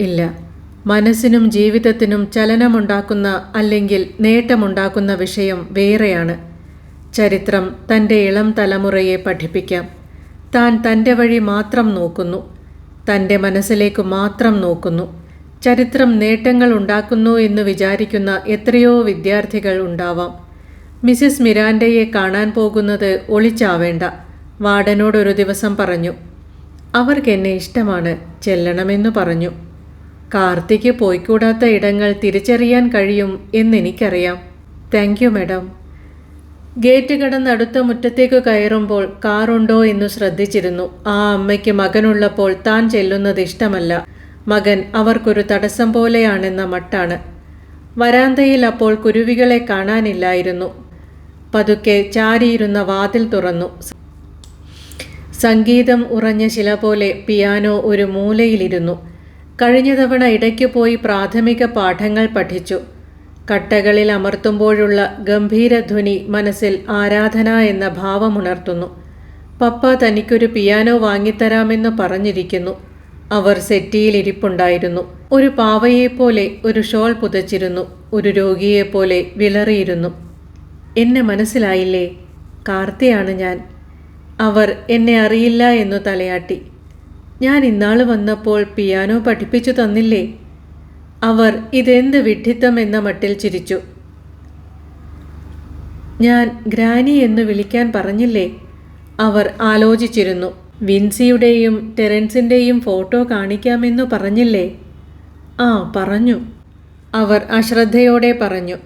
ഇല്ല. മനസ്സിനും ജീവിതത്തിനും ചലനമുണ്ടാക്കുന്ന അല്ലെങ്കിൽ നേട്ടമുണ്ടാക്കുന്ന വിഷയം വേറെയാണ്. ചരിത്രം തന്റെ ഇളം തലമുറയെ പഠിപ്പിക്കാം. താൻ തന്റെ വഴി മാത്രം നോക്കുന്നു. തന്റെ മനസ്സിലേക്ക് മാത്രം നോക്കുന്നു. ചരിത്രം നേട്ടങ്ങൾ ഉണ്ടാക്കുന്നു എന്ന് വിചാരിക്കുന്ന എത്രയോ വിദ്യാർത്ഥികൾ ഉണ്ടാവാം. മിസ്സിസ് മിരാൻഡയെ കാണാൻ പോകുന്നത് ഒളിച്ചാവേണ്ട. വാർഡനോടൊരു ദിവസം പറഞ്ഞു അവർക്കെന്നെ ഇഷ്ടമാണ് ചെല്ലണമെന്ന് പറഞ്ഞു. കാർത്തിക്ക് പോയിക്കൂടാത്ത ഇടങ്ങൾ തിരിച്ചറിയാൻ കഴിയും എന്നെനിക്കറിയാം. താങ്ക് യു മാഡം ഗേറ്റ് കടന്നടുത്ത മുറ്റത്തേക്ക് കയറുമ്പോൾ കാറുണ്ടോ എന്ന് ശ്രദ്ധിച്ചിരുന്നു. ആ അമ്മയ്ക്ക് മകനുള്ളപ്പോൾ താൻ ചെല്ലുന്നത് ഇഷ്ടമല്ല. മകൻ അവർക്കൊരു തടസ്സം പോലെയാണെന്ന മട്ടാണ്. വരാന്തയിൽ അപ്പോൾ കുരുവികളെ കാണാനില്ലായിരുന്നു. പതുക്കെ ചാരിയിരുന്ന വാതിൽ തുറന്നു. സംഗീതം ഉറഞ്ഞ ശില പോലെ പിയാനോ ഒരു മൂലയിലിരുന്നു. കഴിഞ്ഞ തവണ ഇടയ്ക്ക് പോയി പ്രാഥമിക പാഠങ്ങൾ പഠിച്ചു. കട്ടകളിൽ അമർത്തുമ്പോഴുള്ള ഗംഭീരധ്വനി മനസ്സിൽ ആരാധന എന്ന ഭാവമുണർത്തുന്നു. പപ്പ തനിക്കൊരു പിയാനോ വാങ്ങിത്തരാമെന്ന് പറഞ്ഞിരിക്കുന്നു. അവർ സെറ്റിയിൽ ഇരിപ്പുണ്ടായിരുന്നു. ഒരു പാവയെപ്പോലെ ഒരു ഷോൾ പുതച്ചിരുന്നു. ഒരു രോഗിയെപ്പോലെ വിളറിയിരുന്നു. എന്നെ മനസ്സിലായില്ലേ? കാർത്തിയാണ് ഞാൻ. അവർ എന്നെ അറിയില്ല എന്നു തലയാട്ടി. ഞാൻ ഇന്നാൾ വന്നപ്പോൾ പിയാനോ പഠിപ്പിച്ചു തന്നില്ലേ? അവർ ഇതെന്ത് വിഡ്ഢിത്തം എന്ന മട്ടിൽ ചിരിച്ചു. ഞാൻ ഗ്രാനി എന്ന് വിളിക്കാൻ പറഞ്ഞില്ലേ? അവർ ആലോചിച്ചിരുന്നു. വിൻസിയുടെയും ടെറൻസിന്റെയും ഫോട്ടോ കാണിക്കാമെന്നു പറഞ്ഞില്ലേ? ആ പറഞ്ഞു. അവർ അശ്രദ്ധയോടെ പറഞ്ഞു.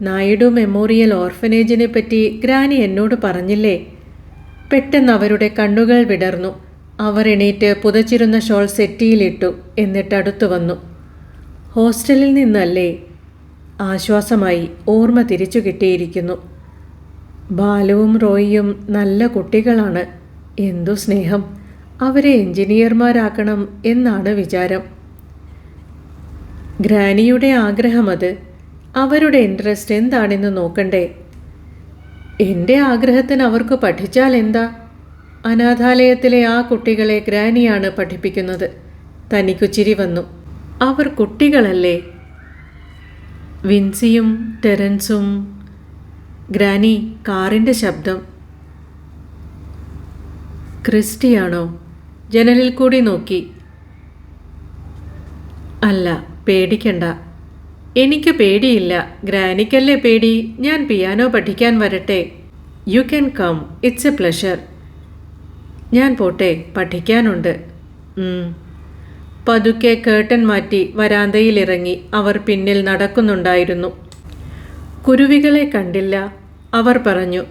നായിഡു മെമ്മോറിയൽ ഓർഫനേജിനെ പറ്റി ഗ്രാനി എന്നോട് പറഞ്ഞില്ലേ? പെട്ടെന്ന് അവരുടെ കണ്ണുകൾ വിടർന്നു. അവർ എണീറ്റ് പുതച്ചിരുന്ന ഷോൾ സെറ്റിയിലിട്ടു എന്നിട്ട് അടുത്തു വന്നു. ഹോസ്റ്റലിൽ നിന്നല്ലേ? ആശ്വാസമായി ഓർമ്മ തിരിച്ചു കിട്ടിയിരിക്കുന്നു. ബാലുവും റോയിയും നല്ല കുട്ടികളാണ്. എന്തു സ്നേഹം. അവരെ എഞ്ചിനീയർമാരാക്കണം എന്നാണ് വിചാരം. ഗ്രാനിയുടെ ആഗ്രഹം അത് അവരുടെ ഇൻട്രസ്റ്റ് എന്താണെന്ന് നോക്കണ്ടേ? എന്റെ ആഗ്രഹത്തിന് അവർക്ക് പഠിച്ചാൽ എന്താ അനാഥാലയത്തിലെ ആ കുട്ടികളെ ഗ്രാനിയാണ് പഠിപ്പിക്കുന്നത്. തനിക്കു ചിരി വന്നു. അവർ കുട്ടികളല്ലേ? വിൻസിയും ടെറൻസും. ഗ്രാനി കാറിന്റെ ശബ്ദം. ക്രിസ്റ്റിയാണോ? ജനലിൽ കൂടി നോക്കി. അല്ല പേടിക്കണ്ട. എനിക്ക് പേടിയില്ല. ഗ്രാനിക്കല്ലേ പേടി? ഞാൻ പിയാനോ പഠിക്കാൻ വരട്ടെ. You can come. It's a pleasure. ഞാൻ പോട്ടെ പഠിക്കാനുണ്ട്. പതുക്കെ കേട്ടൻ മാറ്റി വരാന്തയിലിറങ്ങി അവർ പിന്നിൽ നടക്കുന്നുണ്ടായിരുന്നു. കുരുവികളെ കണ്ടില്ല. അവർ പറഞ്ഞു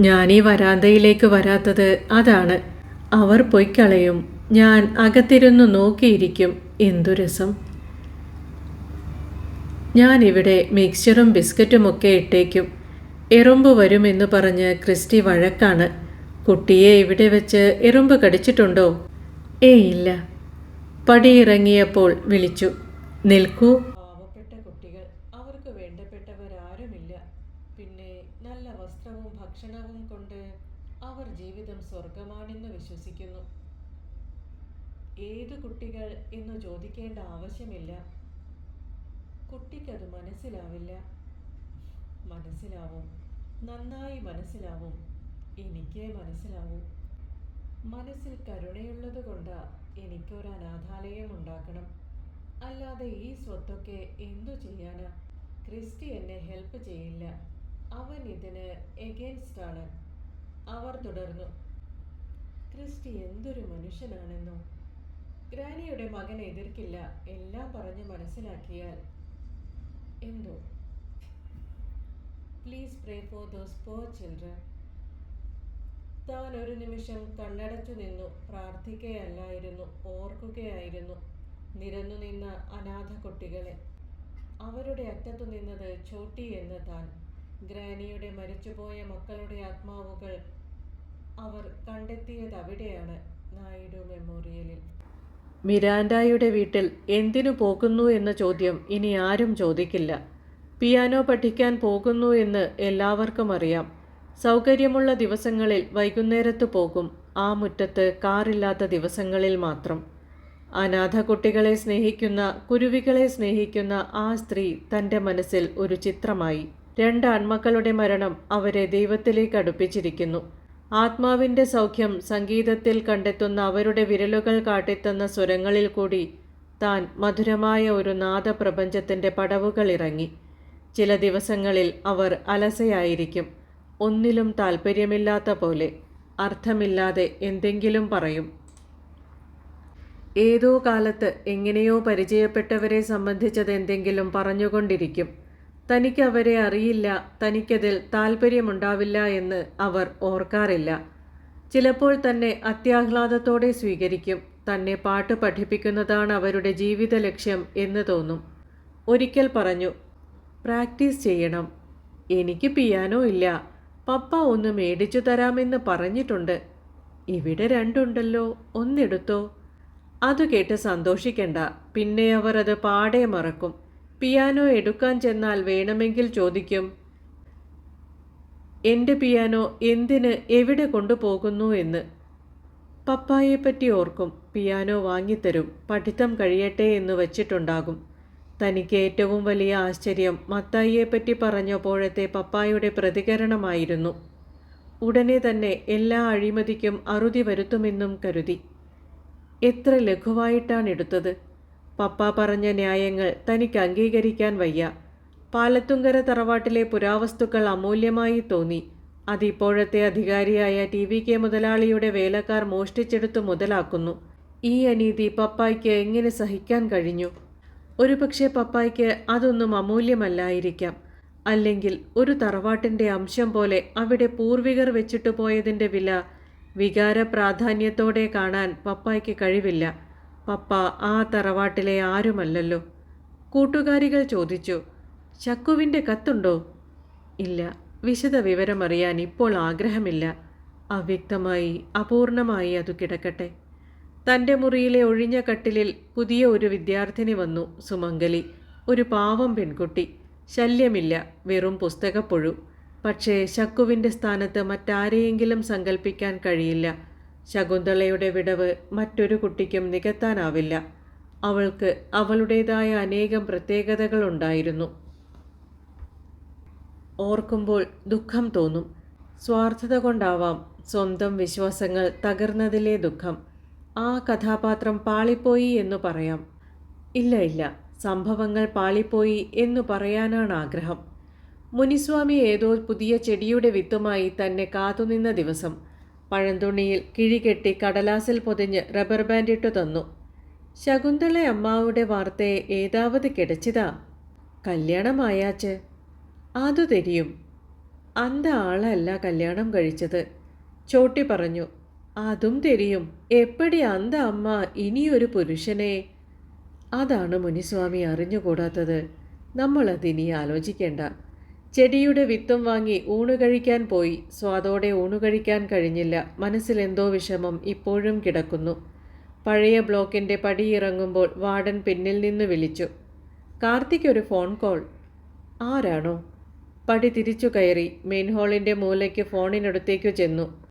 ഞാൻ ഈ വരാന്തയിലേക്ക് വരാത്തത് അതാണ്. അവർ പൊയ്ക്കളയും ഞാൻ അകത്തിരുന്നു നോക്കിയിരിക്കും. എന്തു രസം. ഞാനിവിടെ ഇവിടെ മിക്സ്ചറും ബിസ്ക്കറ്റുമൊക്കെ ഇട്ടേക്കും. എറുമ്പ് വരുമെന്ന് പറഞ്ഞ് ക്രിസ്റ്റി വഴക്കാണ്. കുട്ടിയെ ഇവിടെ വെച്ച് എറുമ്പ് കടിച്ചിട്ടുണ്ടോ? ഏയ് ഇല്ല. പടിയിറങ്ങിയപ്പോൾ വിളിച്ചു. നിൽക്കൂ. പാവപ്പെട്ട കുട്ടികൾ അവർക്ക് വേണ്ടപ്പെട്ടവരാരുമില്ല. പിന്നെ നല്ല വസ്ത്രവും ഭക്ഷണവും കൊണ്ട് അവർ ജീവിതം സ്വർഗമാണെന്ന് വിശ്വസിക്കുന്നു. ഏത് കുട്ടികൾ എന്ന് ചോദിക്കേണ്ട ആവശ്യമില്ല. കുട്ടിക്കത് മനസ്സിലാവില്ല. മനസ്സിലാവും. നന്നായി മനസ്സിലാവും. എനിക്കേ മനസ്സിലാവൂ. മനസ്സിൽ കരുണയുള്ളത് കൊണ്ടാ എനിക്കൊരു അനാഥാലയം ഉണ്ടാക്കണം. അല്ലാതെ ഈ സ്വത്തൊക്കെ എന്തു ചെയ്യാനാ? ക്രിസ്റ്റി എന്നെ ഹെൽപ്പ് ചെയ്യില്ല. അവൻ ഇതിന് എഗെയിൻസ്റ്റ് ആണ്. അവർ തുടർന്നു. ക്രിസ്റ്റി എന്തൊരു മനുഷ്യനാണെന്നോ? ഗ്രാനിയുടെ മകൻ എതിർക്കില്ല. എല്ലാം പറഞ്ഞ് മനസ്സിലാക്കിയാൽ എന്തോ? Please pray for those poor children താൻ ഒരു നിമിഷം കണ്ണടച്ചു നിന്നു പ്രാർത്ഥിക്കുകയല്ലായിരുന്നു ഓർക്കുകയായിരുന്നു. നിരന്നു നിന്ന അനാഥ കുട്ടികളെ അവരുടെ അറ്റത്തു നിന്നത് ചോട്ടി എന്ന് താൻ. ഗ്രാനിയുടെ മരിച്ചുപോയ മക്കളുടെ ആത്മാവുകൾ അവർ കണ്ടെത്തിയത് അവിടെയാണ് നായിഡു മെമ്മോറിയലിൽ. മിരാൻഡായുടെ വീട്ടിൽ എന്തിനു പോകുന്നു എന്ന ചോദ്യം ഇനി ആരും ചോദിക്കില്ല. പിയാനോ പഠിക്കാൻ പോകുന്നു എന്ന് എല്ലാവർക്കും അറിയാം. സൗകര്യമുള്ള ദിവസങ്ങളിൽ വൈകുന്നേരത്ത് പോകും. ആ മുറ്റത്ത് കാറില്ലാത്ത ദിവസങ്ങളിൽ മാത്രം. അനാഥ കുട്ടികളെ സ്നേഹിക്കുന്ന കുരുവികളെ സ്നേഹിക്കുന്ന ആ സ്ത്രീ തന്റെ മനസ്സിൽ ഒരു ചിത്രമായി. രണ്ട് ആൺമക്കളുടെ മരണം അവരെ ദൈവത്തിലേക്ക് അടുപ്പിച്ചിരിക്കുന്നു. ആത്മാവിന്റെ സൗഖ്യം സംഗീതത്തിൽ കണ്ടെത്തുന്ന അവരുടെ വിരലുകൾ കാട്ടിത്തന്ന സ്വരങ്ങളിൽ കൂടി താൻ മധുരമായ ഒരു നാദപ്രപഞ്ചത്തിന്റെ പടവുകൾ ഇറങ്ങി ചില ദിവസങ്ങളിൽ അവർ അലസയായിരിക്കും. ഒന്നിലും താല്പര്യമില്ലാത്ത പോലെ അർത്ഥമില്ലാതെ എന്തെങ്കിലും പറയും. ഏതോ കാലത്ത് എങ്ങനെയോ പരിചയപ്പെട്ടവരെ സംബന്ധിച്ചത് എന്തെങ്കിലും പറഞ്ഞുകൊണ്ടിരിക്കും. തനിക്ക് അവരെ അറിയില്ല തനിക്കതിൽ താല്പര്യമുണ്ടാവില്ല എന്ന് അവർ ഓർക്കാറില്ല. ചിലപ്പോൾ തന്നെ അത്യാഹ്ലാദത്തോടെ സ്വീകരിക്കും തന്നെ പാട്ട് പഠിപ്പിക്കുന്നതാണ് അവരുടെ ജീവിത ലക്ഷ്യം എന്ന് തോന്നും. ഒരിക്കൽ പറഞ്ഞു പ്രാക്ടീസ് ചെയ്യണം. എനിക്ക് പിയാനോ ഇല്ല. പപ്പ ഒന്ന് മേടിച്ചു തരാമെന്ന് പറഞ്ഞിട്ടുണ്ട്. ഇവിടെ രണ്ടുണ്ടല്ലോ ഒന്നെടുത്തോ? അത് കേട്ട് സന്തോഷിക്കണ്ട. പിന്നെ അവർ അത് പാടെ മറക്കും. പിയാനോ എടുക്കാൻ ചെന്നാൽ വേണമെങ്കിൽ ചോദിക്കും. എന്റെ പിയാനോ എന്തിന് എവിടെ കൊണ്ടുപോകുന്നു എന്ന്? പപ്പായെപ്പറ്റി ഓർക്കും. പിയാനോ വാങ്ങിത്തരും. പഠിത്തം കഴിയട്ടെ എന്ന് വച്ചിട്ടുണ്ടാകും. തനിക്ക് ഏറ്റവും വലിയ ആശ്ചര്യം മത്തായിയെപ്പറ്റി പറഞ്ഞപ്പോഴത്തെ പപ്പായുടെ പ്രതികരണമായിരുന്നു. ഉടനെ തന്നെ എല്ലാ അഴിമതിക്കും അറുതി വരുത്തുമെന്നും കരുതി. എത്ര ലഘുവായിട്ടാണ് എടുത്തത്. പപ്പ പറഞ്ഞ ന്യായങ്ങൾ തനിക്ക് അംഗീകരിക്കാൻ വയ്യ. പാലത്തുങ്കര തറവാട്ടിലെ പുരാവസ്തുക്കൾ അമൂല്യമായി തോന്നി. അതിപ്പോഴത്തെ അധികാരിയായ ടി വി കെ മുതലാളിയുടെ വേലക്കാർ മോഷ്ടിച്ചെടുത്തു മുതലാക്കുന്നു. ഈ അനീതി പപ്പായ്ക്ക് എങ്ങനെ സഹിക്കാൻ കഴിഞ്ഞു? ഒരുപക്ഷെ പപ്പായ്ക്ക് അതൊന്നും അമൂല്യമല്ലായിരിക്കാം. അല്ലെങ്കിൽ ഒരു തറവാട്ടിന്റെ അംശം പോലെ അവിടെ പൂർവികർ വെച്ചിട്ട് പോയതിന്റെ വില വികാര പ്രാധാന്യത്തോടെ കാണാൻ പപ്പായ്ക്ക് കഴിവില്ല. പപ്പ ആ തറവാട്ടിലെ ആരുമല്ലല്ലോ? കൂട്ടുകാരികൾ ചോദിച്ചു ചക്കുവിന്റെ കത്തുണ്ടോ? ഇല്ല. വിശദ വിവരമറിയാൻ ഇപ്പോൾ ആഗ്രഹമില്ല. അവ്യക്തമായി അപൂർണമായി അത് കിടക്കട്ടെ. തന്റെ മുറിയിലെ ഒഴിഞ്ഞ കട്ടിലിൽ പുതിയ ഒരു വിദ്യാർത്ഥിനി വന്നു സുമംഗലി. ഒരു പാവം പെൺകുട്ടി. ശല്യമില്ല വെറും പുസ്തകപ്പുഴു. പക്ഷേ ശക്കുവിന്റെ സ്ഥാനത്ത് മറ്റാരെയെങ്കിലും സങ്കല്പിക്കാൻ കഴിയില്ല. ശകുന്തളയുടെ വിടവ് മറ്റൊരു കുട്ടിക്കും നികത്താനാവില്ല. അവൾക്ക് അവളുടേതായ അനേകം പ്രത്യേകതകളുണ്ടായിരുന്നു ഓർക്കുമ്പോൾ ദുഃഖം തോന്നും. സ്വാർത്ഥത കൊണ്ടാവാം സ്വന്തം വിശ്വാസങ്ങൾ തകർന്നതിലെ ദുഃഖം. ആ കഥാപാത്രം പാളിപ്പോയി എന്ന് പറയാം. ഇല്ല ഇല്ല. സംഭവങ്ങൾ പാളിപ്പോയി എന്നു പറയാനാണ് ആഗ്രഹം. മുനിസ്വാമി ഏതോ പുതിയ ചെടിയുടെ വിത്തുമായി തന്നെ കാത്തുനിന്ന ദിവസം പഴന്തുണിയിൽ കിഴികെട്ടി കടലാസിൽ പൊതിഞ്ഞ് റബ്ബർ ബാൻഡിട്ടു തന്നു. ശകുന്തള അമ്മാവുടെ വാർത്തയെ ഏതാവത് കിടച്ചിതാ? കല്യാണമായാച്ച്? അതു തെരിയും അന്ത ആളല്ല കല്യാണം കഴിച്ചത്. ചോട്ടി പറഞ്ഞു അതും തെരിയും. എപ്പടി അന്ത അമ്മ ഇനിയൊരു പുരുഷനെ? അതാണ് മുനിസ്വാമി അറിഞ്ഞുകൂടാത്തത്. നമ്മളതിനി ആലോചിക്കേണ്ട. ചെടിയുടെ വിത്തും വാങ്ങി ഊണ് കഴിക്കാൻ പോയി. സ്വാദോടെ ഊണ് കഴിക്കാൻ കഴിഞ്ഞില്ല. മനസ്സിലെന്തോ വിഷമം ഇപ്പോഴും കിടക്കുന്നു. പഴയ ബ്ലോക്കിന്റെ പടിയിറങ്ങുമ്പോൾ വാർഡൻ പിന്നിൽ നിന്ന് വിളിച്ചു. കാർത്തിക് ഒരു ഫോൺ കോൾ. ആരാണോ? പടി തിരിച്ചു കയറി മെയിൻ ഹാളിന്റെ മൂലയ്ക്ക് ഫോണിനടുത്തേക്കു ചെന്നു.